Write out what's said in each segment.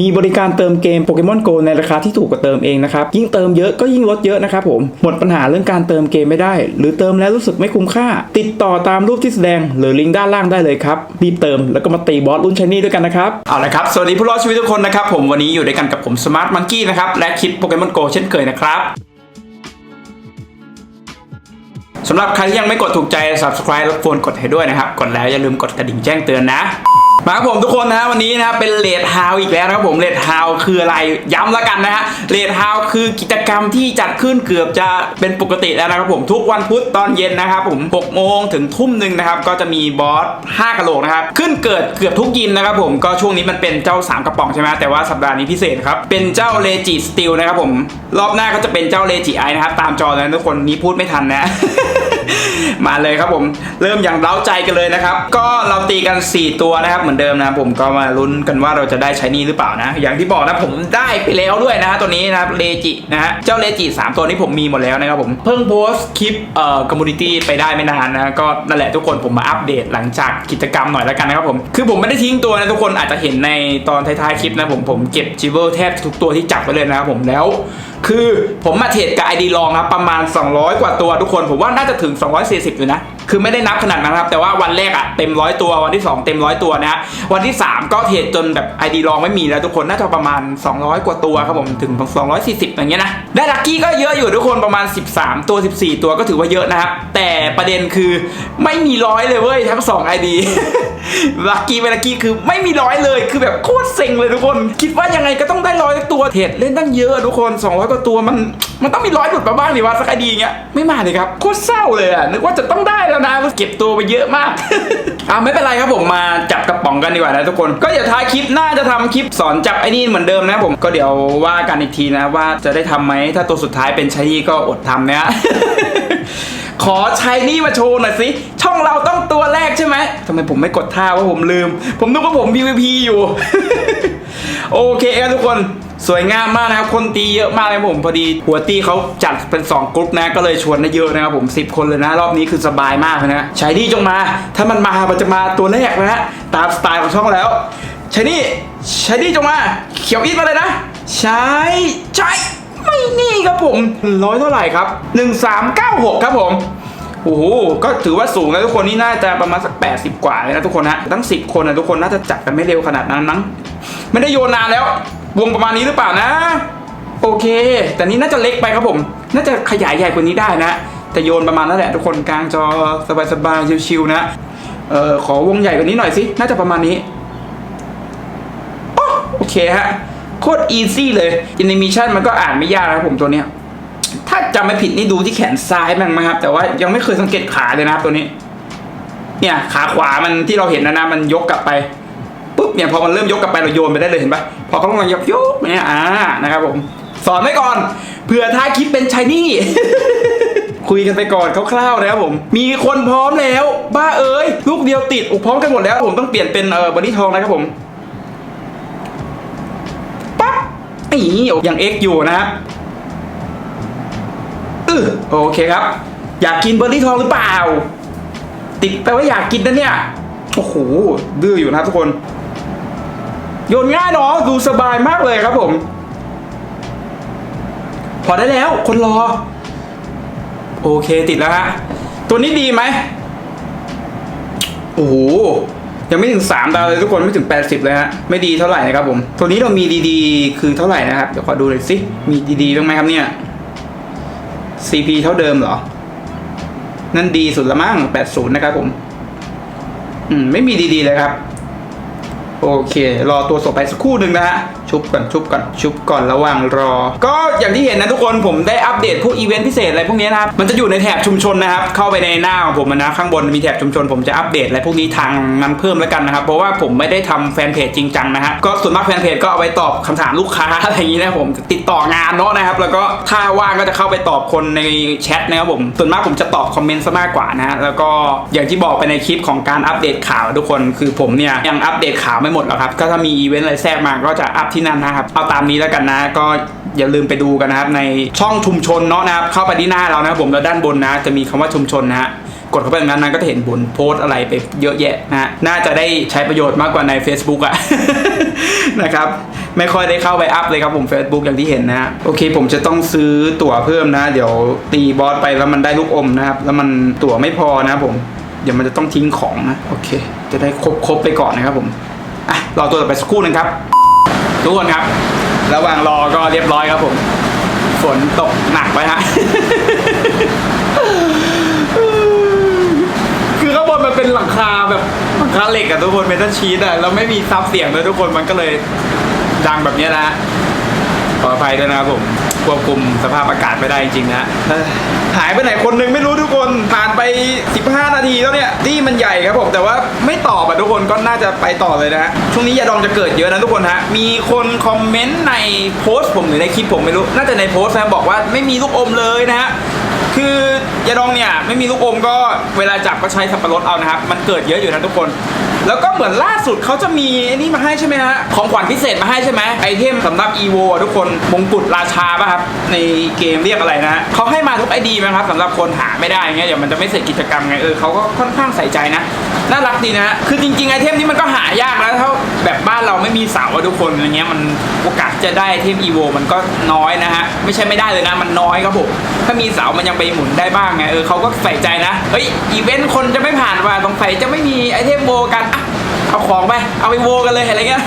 มีบริการเติมเกมโปเกมอนโกในราคาที่ถูกกว่าเติมเองนะครับ ยิ่งเติมเยอะก็ยิ่งลดเยอะนะครับผม หมดปัญหาเรื่องการเติมเกมไม่ได้ หรือเติมแล้วรู้สึกไม่คุ้มค่า ติดต่อตามรูปที่แสดงหรือลิงก์ด้านล่างได้เลยครับ รีบเติมแล้วก็มาตีบอสรุ่นชนี่ด้วยกันนะครับ เอาละครับ สวัสดีผู้รอดชีวิตทุกคนนะครับผมวันนี้อยู่ด้วยกันกับผมสมาร์ทมังกี้นะครับและคลิปโปเกมอนโกเช่นเคยนะครับสำหรับใครที่ยังไม่กดถูกใจ subscribe รบกวนกดให้ด้วยนะครับ กดแล้วอย่าลืมกดกระดิ่งแจ้งเตือนนะ มาครับผมทุกคนนะฮะวันนี้นะครับเป็นเลดฮาวอีกแล้วนะครับผมเลดฮาวคืออะไรย้ำแล้วกันนะฮะเลดฮาวคือกิจกรรมที่จัดขึ้นเกือบจะเป็นปกติแล้วนะครับผมทุกวันพุธตอนเย็นนะครับผม6โมงถึงทุ่มหนึ่งนะครับก็จะมีบอส5กะโหลกนะครับขึ้นเกิดเกือบทุกยิมนะครับผมก็ช่วงนี้มันเป็นเจ้า 3 กระป๋องใช่ไหมแต่ว่าสัปดาห์นี้พิเศษครับเป็นเจ้าเลจิสติลนะครับผมรอบหน้าก็จะเป็นเจ้าเลจิไอนะครับตามจอเลยทุกคนนี้พูดไม่ทันนะ มาเลยครับผมเริ่มอย่างเร้าใจกันเลยนะครับ ก็เราตีกัน 4 ตัวนะครับเหมือนเดิมนะผมก็มาลุ้นกันว่าเราจะได้ใช้นี่หรือเปล่านะ อย่างที่บอกนะผมได้ไปแล้วด้วยนะฮะตัวนี้นะครับเลจินะฮะเจ้าเลจิ3 ตัวนี้ผมมีหมดแล้วนะครับผมเพิ่งโพสต์คลิปเอ่อคอมมูนิตี้ไปได้ไม่นานนะก็นั่นแหละทุกคนผมมาอัปเดตหลังจากกิจกรรมหน่อยแล้วกันนะครับผมคือผมไม่ได้ทิ้งตัวนะทุกคนอาจจะเห็นในตอนท้ายๆคลิปนะผมผมเก็บจิเวลแทบทุกตัวที่จับไปเลยนะครับผมแล้ว คือผมมาเทรดกับไอดีลองครับประมาณ 200 กว่าตัวทุกคน ผมว่าน่าจะถึง 240 อยู่นะคือไม่ได้นับขนาดนั้นครับ แต่ว่าวันแรกอะเต็มร้อยตัววันที่ 2 เต็มร้อยตัวนะวันที่ 3 ก็เทรดจนแบบไอดีลองไม่มีแล้วทุกคนน่าจะประมาณ 200 กว่าตัวครับผมถึง 240อย่างเงี้ยนะได้ลัคกี้ก็เยอะอยู่ทุกคนประมาณ 13 ตัว 14 ตัวก็ถือว่าเยอะนะครับ แต่ประเด็นคือไม่มีร้อยเลยเว้ยทั้ง2 ID ลัคกี้ไม่ลัคกี้คือไม่มีร้อยเลยคือแบบโคตรเซ็งเลยทุกคน คิดว่ายังไงก็ต้องได้ร้อยตัวเทรดเล่นตั้งเยอะทุกคน 200 กว่าตัวมันมันต้องมีร้อยหลุดมาบ้างดิว่าสักไอดีเงี้ยไม่มาเลยครับโคตรเศร้าเลยอะนึกว่าจะต้องได้แล้วนะเก็บตัวไปเยอะมาก อ่าไม่เป็นไรครับผมมาจับกระป๋องกันดีกว่านะทุกคน ก็เดี๋ยวท้ายคลิปหน้าจะทำคลิปสอนจับไอ้นี่เหมือนเดิมนะผมก็เดี๋ยวว่ากันอีกทีนะว่าจะได้ทำไหมถ้าตัวสุดท้ายเป็นชายนี่ก็อดทำนะขอชายนี่มาโชว์หน่อยสิ ช่องเราต้องตัวแรกใช่ไหมทำไมผมไม่กดท่าว่าผมลืม ผมนึกว่าผม PVP อยู่ โอเคครับทุกคน สวยงามมากนะครับ คนตีเยอะมากเลยผมพอดี หัวตีเขาจัดเป็น 2กรุ๊ปนะก็เลยชวนได้เยอะนะครับผม 10 คนเลยนะ รอบนี้คือสบายมากเลยนะชายนี่จงมา ถ้ามันมามันจะมาตัวแรกนะฮะตามสไตล์ของช่องแล้วชายนี่ชายนี่จงมา เขียวอีทมาเลยนะใช่ใช่ไม่นี่ครับผมร้อยเท่าไหร่ครับ 1396 ครับผมโอ้โห ก็ถือว่าสูงนะทุกคนนี่น่าจะประมาณสัก 80 กว่าเลยนะทุกคนนะ ตั้ง 10 คนนะทุกคนน่าจะจับกันไม่เร็วขนาดนั้นมั้งไม่ได้โยนนานแล้ว วงประมาณนี้หรือเปล่านะ โอเค แต่นี่น่าจะเล็กไปครับผม น่าจะขยายใหญ่กว่านี้ได้นะ แต่โยนประมาณนั้นแหละทุกคนกลางจอสบายๆชิวๆนะ เออขอวงใหญ่กว่านี้หน่อยสิน่าจะประมาณนี้โอเคฮะโคตรอีซี่เลยแอนิเมชันมันก็อ่านไม่ยากนะครับผมตัวเนี้ยถ้าจำไม่ผิดนี่ดูที่แขนซ้ายมั้งนะครับ แต่ว่ายังไม่เคยสังเกตขาเลยนะครับตัวนี้ เนี่ยขาขวามันที่เราเห็นนะนะมันยกกลับไป เนี่ยพอมันเริ่มยกกลับไปเราโยนไปได้เลยเห็นปะพอเขาลงมายกยกเนี่ยอ่านะครับผมสอนไว้ก่อนเผื่อท้ายคลิปเป็นชายนี่ คุยกันไปก่อนคร่าวๆนะครับผม มีคนพร้อมแล้ว บ้าเอ้ยลูกเดียวติดอุพร้อมกันหมดแล้วผมต้องเปลี่ยนเป็นเอ่อบอดี้ทองนะครับผมปั๊บอีอย่าง X อยู่นะครับอือโอเคครับ อยากกินเบอร์รี่ทองหรือเปล่า ติดแปลว่าอยากกินนะเนี่ย โอ้โหดื้ออยู่นะทุกคน โยนง่ายเนาะดูสบายมากเลยครับผม พอได้แล้ว คนรอ โอเคติดแล้วฮะ ตัวนี้ดีไหมโอ้โหยังไม่ถึง 3 ดาวเลยทุกคนไม่ถึง 80 เลยฮะ ไม่ดีเท่าไหร่นะครับผม ตัวนี้เรามีดีๆ คือเท่าไหร่นะครับ เดี๋ยวขอดูเลยสิ มีดีๆบ้างไหมครับเนี่ย CP เท่าเดิมเหรอ นั่นดีสุดละมั้ง80 นะครับผม อืม ไม่มีดีๆเลยครับ โอเค รอตัวส่งไปสักครู่หนึ่งนะฮะชุบก่อนชุบก่อนชุบก่อนระหว่างรอ ก็อย่างที่เห็นนะทุกคนผมได้อัปเดตพวกอีเวนต์พิเศษอะไรพวกนี้นะครับมันจะอยู่ในแถบชุมชนนะครับเข้าไปในหน้าของผมนะข้างบนมีแถบชุมชน ผมจะอัปเดตอะไรพวกนี้ทางนั้นเพิ่มแล้วกันนะครับเพราะว่าผมไม่ได้ทำแฟนเพจจริงจังนะฮะก็ส่วนมากแฟนเพจก็เอาไว้ตอบคำถามลูกค้าอะไรอย่างนี้นะผมติดต่องานเนาะนะครับ แล้วก็ถ้าว่างก็จะเข้าไปตอบคนในแชทนะครับผมส่วนมากผมจะตอบคอมเมนต์ซะมากกว่านะฮะแล้วก็อย่างที่บอกไปในคลิปของการอัปเดตข่าวทุกคนคือผมเนี่ยยังอัปเดตข่าวไม่หมดหรอกครับก็ถ้ามีอีเวนต์อะไรแทรกมาก็จะอัปที่นั่นนะครับ เอาตามนี้แล้วกันนะ ก็อย่าลืมไปดูกันนะครับ ในช่องชุมชนเนาะนะครับ เข้าไปที่หน้าเรานะครับผมแล้วด้านบนนะ จะมีคำว่าชุมชนนะฮะกดเข้าไปตรงนั้นนะก็จะเห็นบนโพสอะไรไปเยอะแยะนะฮะน่าจะได้ใช้ประโยชน์มากกว่าใน Facebook อะนะครับ ไม่ค่อยได้เข้าไปอัพเลยครับผม Facebook อย่างที่เห็นนะฮะโอเค ผมจะต้องซื้อตั๋วเพิ่มนะ เดี๋ยวตีบอสไปแล้วมันได้ลูกอมนะครับ แล้วมันตั๋วไม่พอนะผม เดี๋ยวมันจะต้องทิ้งของนะ โอเค จะได้ครบครบไปก่อนนะครับผม อะรอตัวต่อไปสักครู่หนึงครับ ทุกคนครับ ระหว่างรอก็เรียบร้อยครับผม ฝนตกหนักไปฮะ คือข้างบนมันเป็นหลังคาแบบหลังคาเหล็กอะทุกคนเมทัลชีตอะแล้วไม่มีซับเสียงเลยทุกคนมันก็เลยดังแบบนี้นะ ขออภัยด้วยนะครับผมควบคุมสภาพอากาศไม่ได้จริงๆนะหายไปไหนคนหนึงไม่รู้ทุกคนผ่านไป 15 นาทีแล้วเนี่ยที่มันใหญ่ครับผมแต่ว่าไม่ตอบอะทุกคนก็น่าจะไปต่อเลยนะฮะช่วงนี้ยาดองจะเกิดเยอะนะทุกคนฮะมีคนคอมเมนต์ในโพสต์ผมหรือในคลิปผมไม่รู้ น่าจะในโพสต์นะบอกว่าไม่มีลูกอมเลยนะฮะคือยาดองเนี่ยไม่มีลูกอมก็เวลาจับก็ใช้สับปะรดเอานะครับมันเกิดเยอะอยู่นะทุกคน แล้วก็เหมือนล่าสุดเขาจะมีไอ้นี่มาให้ใช่ไหมฮะ ของขวัญพิเศษมาให้ใช่ไหมไอเทมสำหรับ EVO อะทุกคนมงกุฎราชาป่ะครับ ในเกมเรียกอะไรนะฮะเขาให้มาทุกไอดีไหมครับสำหรับคนหาไม่ได้เงี้ยเดี๋ยวมันจะไม่เสร็จกิจกรรมไงเออเขาก็ค่อนข้างใส่ใจนะ น่ารักดีนะฮะคือจริงๆไอเทมนี้มันก็หายากแล้วถ้าแบบบ้านเราไม่มีเสาอะทุกคนอะไรเงี้ยมันโอกาสจะได้ไอเทม EVO มันก็น้อยนะฮะไม่ใช่ไม่ได้เลยนะ มันน้อยครับผมถ้ามีเสามันยังไปหมุนได้บ้างไงเออเขาก็ใส่ใจนะเฮ้ยอีเวนต์คนจะไม่ผ่านว่าสงสัยจะไม่มีไอเทมโบกัน เอาของไป เอาไปโวกันเลยอะไรเงี้ย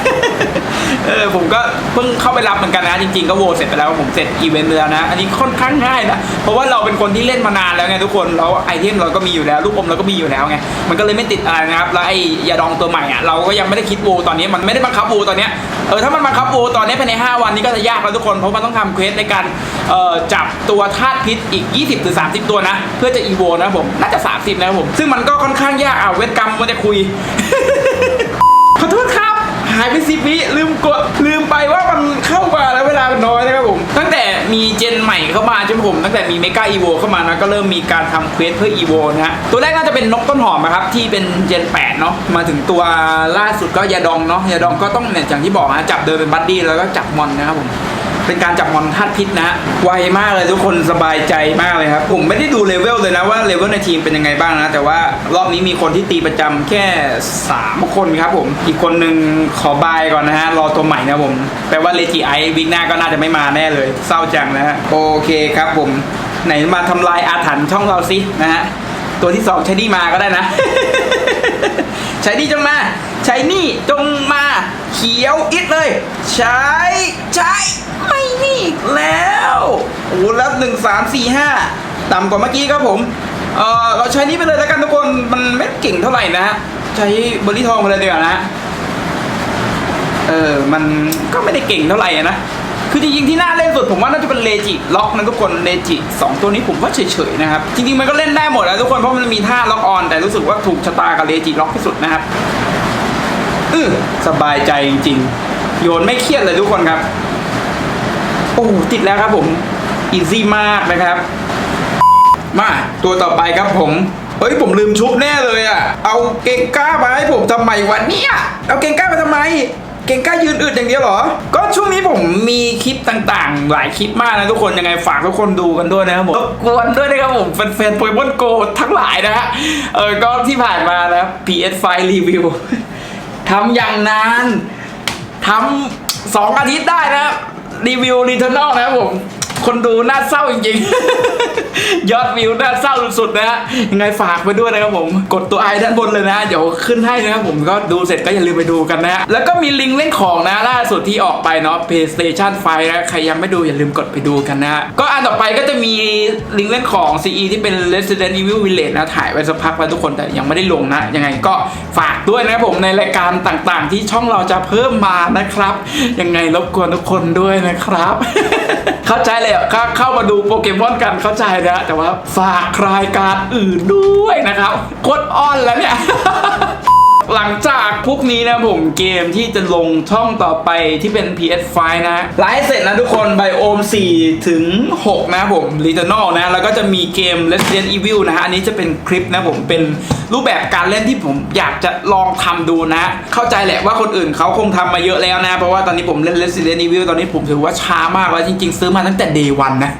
เออผมก็เพิ่งเข้าไปรับเหมือนกันนะ จริงๆก็โวเสร็จไปแล้วผมเสร็จอีเวนต์ไปแล้วนะ อันนี้ค่อนข้างง่ายนะ เพราะว่าเราเป็นคนที่เล่นมานานแล้วไงทุกคน แล้วไอเทมเราก็มีอยู่แล้ว ลูกอมเราก็มีอยู่แล้วไง มันก็เลยไม่ติดอะไรนะครับ แล้วไอ้ยาดองตัวใหม่อะเราก็ยังไม่ได้คิดโวตอนนี้ มันไม่ได้บังคับโวตอนเนี้ย เออถ้ามันบังคับโวตอนนี้ภายใน 5 วันนี้ก็จะยากแล้วทุกคน เพราะมันต้องทำเควสในการเอ่อจับตัวธาตุพิษอีก 20หรือ30 ตัวนะ เพื่อจะอีโวนะผม น่าจะ 30 นะครับผม ซึ่งมันก็ค่อนข้างยากอะเวทกรรมมันจะคุย หายไปสิบวิลืมกดลืมไปว่ามันเข้ามาแล้วเวลามันน้อยนะครับผม ตั้งแต่มีเจนใหม่เข้ามาใช่ไหมผม ตั้งแต่มีเมกาอีโวเข้ามานะก็เริ่มมีการทำเควสเพื่ออีโวนะฮะตัวแรกน่าจะเป็นนกต้นหอมนะครับที่เป็นเจน8เนาะมาถึงตัวล่าสุดก็ยาดองเนาะยาดองก็ต้องเนี่ยอย่างที่บอกนะจับเดินเป็นบัดดี้แล้วก็จับมอนนะครับผม เป็นการจับมอนธาตุพิษนะไวมากเลยทุกคนสบายใจมากเลยครับ ผมไม่ได้ดูเลเวลเลยนะว่าเลเวลในทีมเป็นยังไงบ้างนะ แต่ว่ารอบนี้มีคนที่ตีประจำแค่ 3 คนครับผมอีกคนหนึ่งขอบายก่อนนะฮะรอตัวใหม่นะผมแปลว่าเลจิไอวิกหน้าก็น่าจะไม่มาแน่เลยเศร้าจังนะฮะโอเคครับผมไหนมาทำลายอาถรรพ์ช่องเราสินะฮะตัวที่สองใช้ดีมาก็ได้นะใช้นี่จงมาใช้นี่จงมา เขียวอิดเลย ใช้ใช้ ไม่นี่แล้วโอ้โหแล้วหนึ่งสามสี่ห้าต่ำกว่าเมื่อกี้ครับผม เออเราใช้นี่ไปเลยแล้วกันทุกคน มันไม่เก่งเท่าไหร่นะฮะ ใช้เบอร์รี่ทองไปเลยดีกว่านะ เออ มันก็ไม่ได้เก่งเท่าไหร่นะ คือจริงๆที่น่าเล่นสุดผมว่าน่าจะเป็นเลจิล็อกนะทุกคนเลจิสองตัวนี้ผมว่าเฉยๆนะครับ จริงๆมันก็เล่นได้หมดแล้วทุกคน เพราะมันมีท่าล็อกออน แต่รู้สึกว่าถูกชะตากับเลจิล็อกที่สุดนะครับ อือสบายใจจริงๆ โยนไม่เครียดเลยทุกคนครับ โอ้ติดแล้วครับผมอีซี่มากนะครับ มาตัวต่อไปครับผมเฮ้ยผมลืมชุบแน่เลยอะ่ะ เอาเก่งก้ามาให้ผมทำไมวะเนี่ยเอาเก่งก้ามาทำไม เก่งก้ายืนอึดอย่างเดียวเหรอ ก็ช่วงนี้ผมมีคลิปต่างๆ หลายคลิปมากนะทุกคนยังไงฝากทุกคนดูกันด้วยนะครับผมรบกวนด้วยนะครับผมแฟนๆโปเกมอนโกทั้งหลายนะฮะเออก็ที่ผ่านมานะ PS5 รีวิวทำอย่างนานทำสองอาทิตย์ได้นะรี รีวิวรีเทอร์นอลนะครับผม คนดูน่าเศร้าจริงๆ ยอดวิวน่าเศร้าสุดๆนะฮะยังไงฝากไปด้วยนะครับผมกดตัวไอด้านบนเลยนะ เดี๋ยวขึ้นให้นะครับผมก็ดูเสร็จก็อย่าลืมไปดูกันนะฮะแล้วก็มีลิงก์เล่นของนะล่าสุดที่ออกไปเนาะ PlayStation 5นะใครยังไม่ดูอย่าลืมกดไปดูกันนะฮะก็อันต่อไปก็จะมีลิงก์เล่นของ CE ที่เป็น Resident Evil Village นะถ่ายไว้สักพักแล้วทุกคนแต่ยังไม่ได้ลงนะ ยังไงก็ฝากด้วยนะครับผมในรายการต่างๆ ที่ช่องเราจะเพิ่มมานะครับยังไงรบกวนทุกคนด้วยนะครับ เข้าใจเลยอะเข้าเข้ามาดูโปเกมอนกันเข้าใจนะแต่ว่าฝากรายการอื่นด้วยนะครับโคตรอ้อนแล้วเนี่ย หลังจากพวกนี้นะผมเกมที่จะลงช่องต่อไปที่เป็น PS5 นะไลฟ์เสร็จนะทุกคนไบโอม 4 ถึง 6 นะผม r e t u r n a l นะ แล้วก็จะมีเกม Resident Evil นะฮะ อันนี้จะเป็นคลิปนะผมเป็นรูปแบบการเล่นที่ผมอยากจะลองทำดูนะ เข้าใจแหละว่าคนอื่นเขาคงทำมาเยอะแล้วนะ เพราะว่าตอนนี้ผมเล่น Resident Evil ตอนนี้ผมถือว่าช้ามากแล้วจริง ๆ ซื้อมาตั้งแต่ day one นะ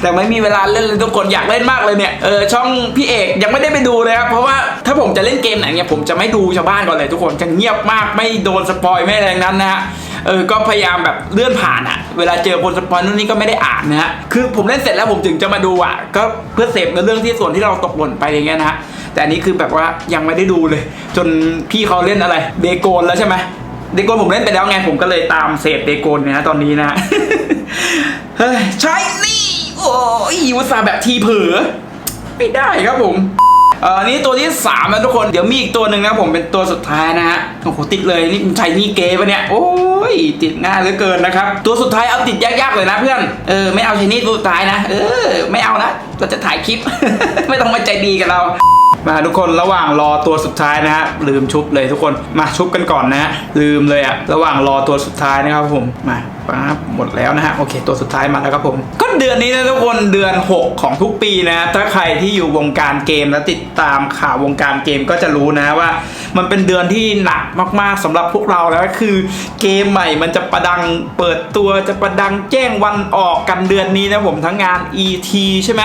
แต่ไม่มีเวลาเล่นเลยทุกคนอยากเล่นมากเลยเนี่ยเออช่องพี่เอกยังไม่ได้ไปดูเลยครับเพราะว่าถ้าผมจะเล่นเกมไหนเนี่ยผมจะไม่ดูชาวบ้านก่อนเลยทุกคนจะเงียบมากไม่โดนสปอยไม่อะไรงนั้นนะฮะเออก็พยายามแบบเลื่อนผ่านอะเวลาเจอคนสปอยนู่นนี่ก็ไม่ได้อ่านนะฮะคือผมเล่นเสร็จแล้วผมถึงจะมาดูอะก็เพื่อเสพในเรื่องที่ส่วนที่เราตกหล่นไปอย่างเงี้ยนะฮะแต่อันนี้คือแบบว่ายังไม่ได้ดูเลย จนพี่เขาเล่นอะไรเดโกนแล้วใช่ไหมเดโกนผมเล่นไปแล้วไงผมก็เลยตามเสพเดโกนเนี่ยนะตอนนี้นะฮะเฮ้ยใช่นี่โอ้ยอุตส่าห์แบบทีเผลอไม่ได้ครับผม เออนี่ตัวที่สามนะทุกคนเดี๋ยวมีอีกตัวหนึ่งนะผมเป็นตัวสุดท้ายนะฮะโอ้โหติดเลยนี่ใช้นี่เกปะเนี่ยโอ้ยติดง่ายเหลือเกินนะครับตัวสุดท้ายเอาติดยากๆเลยนะเพื่อนเออไม่เอาใช้นี่ตัวสุดท้ายนะ เออ ไม่เอานะเราจะถ่ายคลิป ไม่ต้องมาใจดีกับเรามาทุกคนระหว่างรอตัวสุดท้ายนะฮะลืมชุบเลยทุกคนมาชุบกันก่อนนะฮะลืมเลยอะระหว่างรอตัวสุดท้ายนะครับผมมา ปั๊บหมดแล้วนะฮะโอเค ตัวสุดท้ายมาแล้วครับผม ก็เดือนนี้นะทุกคนเดือน 6 ของทุกปีนะถ้าใครที่อยู่วงการเกมและติดตามข่าววงการเกมก็จะรู้นะว่า มันเป็นเดือนที่หนักมากๆสำหรับพวกเราแล้วคือเกมใหม่มันจะประดังเปิดตัวจะประดังแจ้งวันออกกันเดือนนี้นะผมทั้งงาน ET ใช่ไหม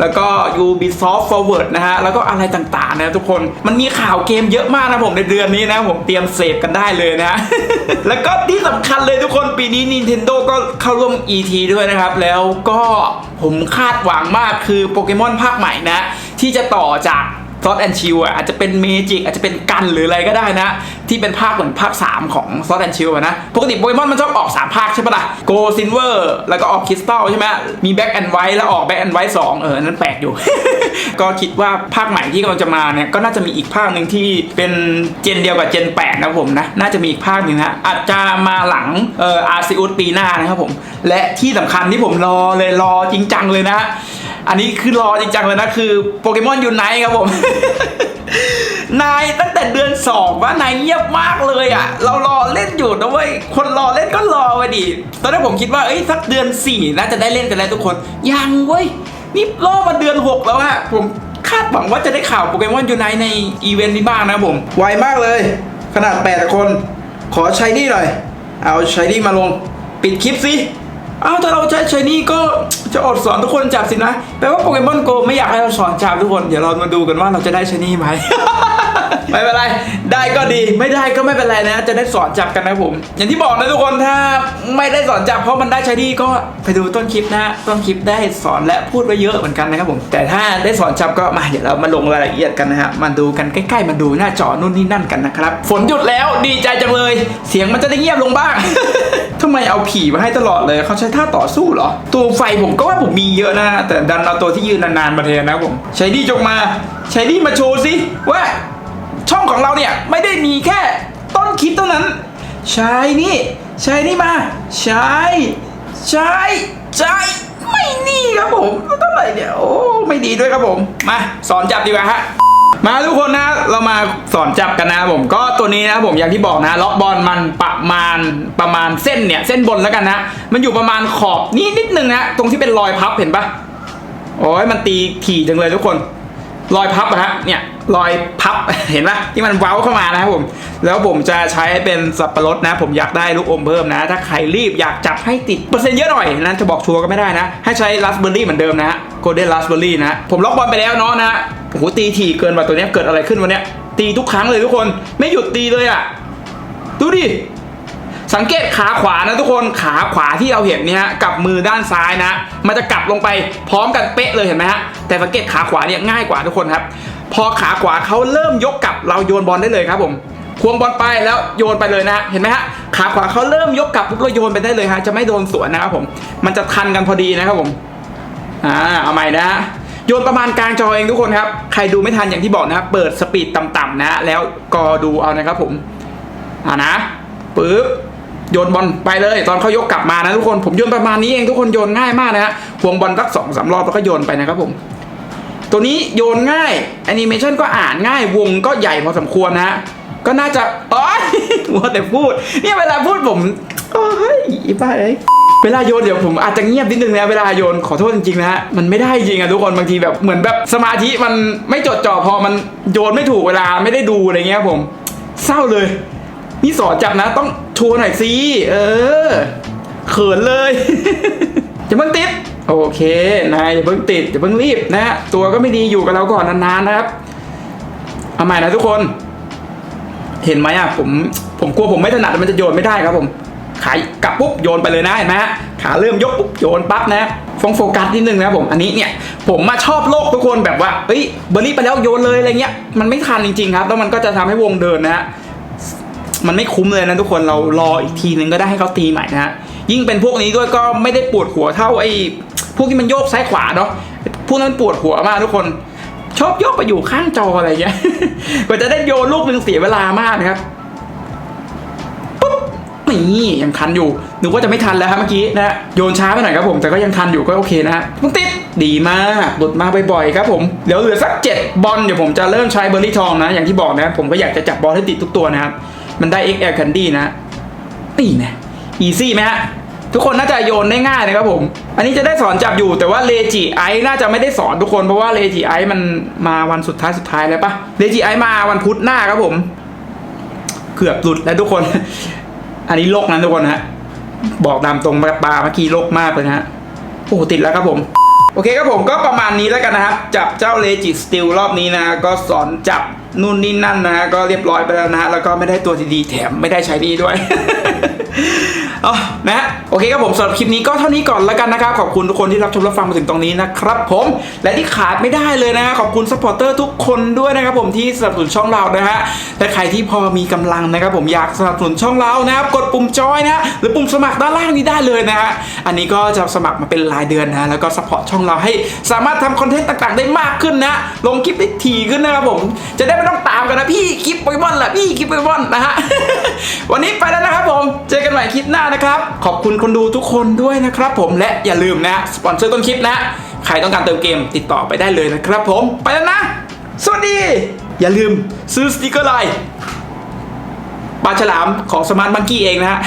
แล้วก็ Ubisoft Forward นะฮะแล้วก็อะไรต่างๆนะทุกคนมันมีข่าวเกมเยอะมากนะผมในเดือนนี้นะผมเตรียมเสพกันได้เลยนะ แล้วก็ที่สำคัญเลยทุกคนปีนี้ Nintendo ก็เข้าร่วม ET ด้วยนะครับ แล้วก็ผมคาดหวังมากคือโปเกมอนภาคใหม่นะ ที่จะต่อจาก ซอสแอนชิลอะอาจจะเป็นเมจิกอาจจะเป็นกันหรืออะไรก็ได้นะ ที่เป็นภาคเหมือนภาค 3 ของซอสแอนชิลนะ ปกติโปเกมอนมันชอบออก 3 ภาคใช่ปะล่ะโกซินเวอร์แล้วก็ออกคริสตัลใช่ไหมมีแบ็กแอนด์ไวท์แล้วออกแบ็กแอนด์ไวท์สองเออ นั่นแปลกอยู่ ก็คิดว่าภาคใหม่ที่กำลังจะมาเนี่ย ก็น่าจะมีอีกภาคหนึ่งที่เป็นเจนเดียวกับเจน8นะผมนะน่าจะมีอีกภาคหนึ่งนะอาจจะมาหลังเอ่ออาร์ซิอุสปีหน้านะครับผมและที่สำคัญที่ผมรอเลยรอจริงจังเลยนะ อันนี้คือรอจริงจังเลยนะคือโปเกมอนยูไนครับผม นายตั้งแต่เดือนสองว่านายเงียบมากเลยอะ เรารอเล่นอยู่นะเว้ยคนรอเล่นก็รอไปดิตอนแรกผมคิดว่าเอ้ยสักเดือนสี่น่าจะได้เล่นกันแล้วทุกคนยังเว้ยนี่รอมาเดือนหกแล้วอะผมคาดหวังว่าจะได้ข่าวโปเกมอนยูไนในอีเวนต์นี้บ้างนะผม ไวมากเลย ขนาดแปดคน ขอใช้นี่หน่อย เอาใช้นี่มาลง ปิดคลิปสิ อาถ้าเราใช้ใช้นี่ก็จะอดสอนทุกคนจับสินะแปลว่าโปเกมอนโกไม่อยากให้เราสอนจับทุกคน เดี๋ยวเรามาดูกันว่าเราจะได้ใช้นี่ไหม ไม่เป็นไร ได้ก็ดี ไม่ได้ก็ไม่เป็นไรนะ จะได้สอนจับกันนะผม อย่างที่บอกนะทุกคน ถ้าไม่ได้สอนจับเพราะมันได้ใช้นี่ก็ไปดูต้นคลิปนะ ต้นคลิปได้สอนและพูดไว้เยอะเหมือนกันนะครับผม แต่ถ้าได้สอนจับก็มาเดี๋ยวเรามาลงรายละเอียดกันนะฮะ มาดูกันใกล้ๆ มาดูหน้าจอนู่นนี่นั่นกันนะครับ ฝนหยุดแล้วดีใจจังเลย เสียงมันจะได้เงียบลงบ้างทำไมเอาผีมาให้ตลอดเลยเขาใช้ท่าต่อสู้เหรอ ตัวไฟผมก็ว่าผมมีเยอะนะ แต่ดันเอาตัวที่ยืนนานๆมาแทนนะผมใช้ดีจงมาใช้ดีมาโชว์สิว่า ช่องของเราเนี่ยไม่ได้มีแค่ต้นคลิปเท่านั้น ใช้นี่ ใช้นี่มา ใช้ ใช้ ใช้ ไม่นี่ครับผมเท่าไหร่เนี่ยโอ้ไม่ดีด้วยครับผม มาสอนจับดีกว่าฮะมาทุกคนนะเรามาสอนจับกันนะผมก็ตัวนี้นะครับผมอย่างที่บอกนะล็อกบอลมันประมาณประมาณเส้นเนี่ยเส้นบนแล้วกันนะ มันอยู่ประมาณขอบนี้นิดนึงนะตรงที่เป็นรอยพับเห็นปะโอ้ยมันตีถี่จังเลยทุกคน รอยพับอะฮะเนี่ย รอยพับ เห็นปะที่มันเว้าเข้ามานะครับผม แล้วผมจะใช้เป็นสับปะรดนะ ผมอยากได้ลูกอมเพิ่มนะ ถ้าใครรีบอยากจับให้ติดเปอร์เซ็นต์เยอะหน่อยนะจะบอกชัวร์ก็ไม่ได้นะ ให้ใช้ราสเบอร์รี่เหมือนเดิมนะโกลเด้นราสเบอร์รี่นะ ผมล็อกบอลไปแล้วเนาะนะโอ้โหตีถี่เกินว่ะตัวนี้เกิดอะไรขึ้นวันนี้ตีทุกครั้งเลยทุกคนไม่หยุดตีเลยอะดูดิสังเกตขาขวานะทุกคนขาขวาที่เราเห็นเนี่ยฮะกับมือด้านซ้ายนะ มันจะกลับลงไปพร้อมกันเป๊ะเลยเห็นไหมฮะแต่สังเกตขาขวาเนี่ยง่ายกว่าทุกคนครับ พอขาขวาเขาเริ่มยกกลับเราโยนบอลได้เลยครับผมควงบอลไปแล้วโยนไปเลยนะเห็นไหมฮะขาขวาเขาเริ่มยกกลับปุ๊บเราโยนไปได้เลยฮะจะไม่โดนสวนนะครับผมมันจะทันกันพอดีนะครับผมอ่าเอาใหม่นะโยนประมาณกลางจอเองทุกคนครับใครดูไม่ทันอย่างที่บอกนะเปิดสปีดต่ำๆนะฮะแล้วก็ดูเอานะครับผมอ่านะปึ๊บโยนบอลไปเลย ตอนเขายกกลับมานะทุกคนผมโยนประมาณนี้เองทุกคนโยนง่ายมากนะฮะควงบอลสักสองสามรอบแล้วก็โยนไปนะครับผม ตัวนี้โยนง่ายแอนิเมชันก็อ่านง่ายวงก็ใหญ่พอสมควรนะ ก็น่าจะโอ้ยมัวแต่พูด เนี่ยเวลาพูดผมโอ้ยอีบ้าเอ้ยเวลาโยนเดี๋ยวผมอาจจะเงียบนิดนึงนะเวลาโยนขอโทษจริงๆนะฮะมันไม่ได้จริงอะทุกคนบางทีแบบเหมือนแบบสมาธิมันไม่จดจ่อพอมันโยนไม่ถูกเวลาไม่ได้ดูอะไรเงี้ยผมเศร้าเลย นี่สอนจับนะ ต้องโชว์หน่อยสิเออเขินเลยอย่าเพิ่งติด โอเคนายอย่าเพิ่งติดอย่าเพิ่งรีบนะฮะตัวก็ไม่ดีอยู่กับเราก่อนนานๆนะครับเอาใหม่นะทุกคน เห็นไหมอะผมผมกลัวผมไม่ถนัดมันจะโยนไม่ได้ครับผมขากลับปุ๊บโยนไปเลยนะเห็นไหมฮะขาเริ่มยกปุ๊บโยนปั๊บนะฟงโฟกัสนิดนึงนะผมอันนี้เนี่ยผมมาชอบโลกทุกคนแบบว่าเอ้ยเบอร์รี่ไปแล้วโยนเลยอะไรเงี้ยมันไม่ทันจริงๆครับแล้วมันก็จะทำให้วงเดินนะฮะมันไม่คุ้มเลยนะทุกคนเรารออีกทีนึงก็ได้ให้เขาตีใหม่นะฮะยิ่งเป็นพวกนี้ด้วยก็ไม่ได้ปวดหัวเท่าไอ้ วกที่มันโยกซ้ายขวาเนาะพวกนั้นปวดหัวมากทุกคนชอบโยกไปอยู่ข้างจออะไรเงี้ยกว่าจะได้โยนลูกหนึ่งเสียเวลามากนะครับปุ๊บนี่ยังทันอยู่หนึกว่าจะไม่ทันแล้วครับเมื่อกี้นะโยนช้าไปหน่อยครับผมแต่ก็ยังทันอยู่ก็โอเคนะฮะมันติดดีมากหลุดมาบ่อยๆครับผมเดี๋ยวเหลือสักเจ็ดบอลเดี๋ยวผมจะเริ่มใช้เบอร์รี่ทองนะ อย่างที่บอกนะผมก็อยากจะจับบอลให้ติดทุกตัวนะครับมันได้ XL Candy นะนี่นะอีซี่ไหมฮะ ทุกคนน่าจะโยนได้ง่ายนะครับผม อันนี้จะได้สอนจับอยู่แต่ว่าเลจิไอน่าจะไม่ได้สอนทุกคนเพราะว่าเลจิไอมันมาวันสุดท้ายสุดท้ายแล้วปะเลจิไอมาวันพุธหน้าครับผม เกือบหลุดแล้วทุกคน อันนี้โลกนั้นทุกคนฮะ บอกตามตรงปลาเมื่อกี้โลกมากเลยนะฮะ โอ้ติดแล้วครับผม โอเคครับผมก็ประมาณนี้แล้วกันนะครับ จับเจ้าเลจิสติลรอบนี้นะก็สอนจับนู่นนี่นั่นนะฮะก็เรียบร้อยไปแล้วนะฮะแล้วก็ไม่ได้ตัวดีๆแถมไม่ได้ใช้ดีด้วย อ๋อนะฮะโอเคครับผมสำหรับคลิปนี้ก็เท่านี้ก่อนแล้วกันนะครับ ขอบคุณทุกคนที่รับชมรับฟังมาถึงตรงนี้นะครับผมและที่ขาดไม่ได้เลยนะฮะขอบคุณสปอร์เตอร์ทุกคนด้วยนะครับผมที่สนับสนุนช่องเรานะฮะและใครที่พอมีกำลังนะครับผมอยากสนับสนุนช่องเรานะครับกดปุ่มจอยนะหรือปุ่มสมัครด้านล่างนี้ได้เลยนะฮะอันนี้ก็จะสมัครมาเป็นรายเดือนนะแล้วก็สปอร์ตช่องเราให้สามารถทำคอนเทนต์ต่างๆ ได้มากขึ้นนะ ลงคลิปได้ถี่ขึ้นนะครับผม จะได้ไม่ต้องตามกันนะพี่คลิปโปเกมอนแหละพี่คลิปโปเกมอนนะฮะ วันนี้ไปแล้วนะครับผม เจอกันใหม่คลิปหน้านะครับ ขอบคุณคนดูทุกคนด้วยนะครับผม และอย่าลืมนะสปอนเซอร์ต้นคลิปนะ ใครต้องการเติมเกมติดต่อไปได้เลยนะครับผม ไปแล้วนะ สวัสดี อย่าลืมซื้อสติกเกอร์ลายปลาฉลามของสมาร์ทมังกี้เองนะฮะ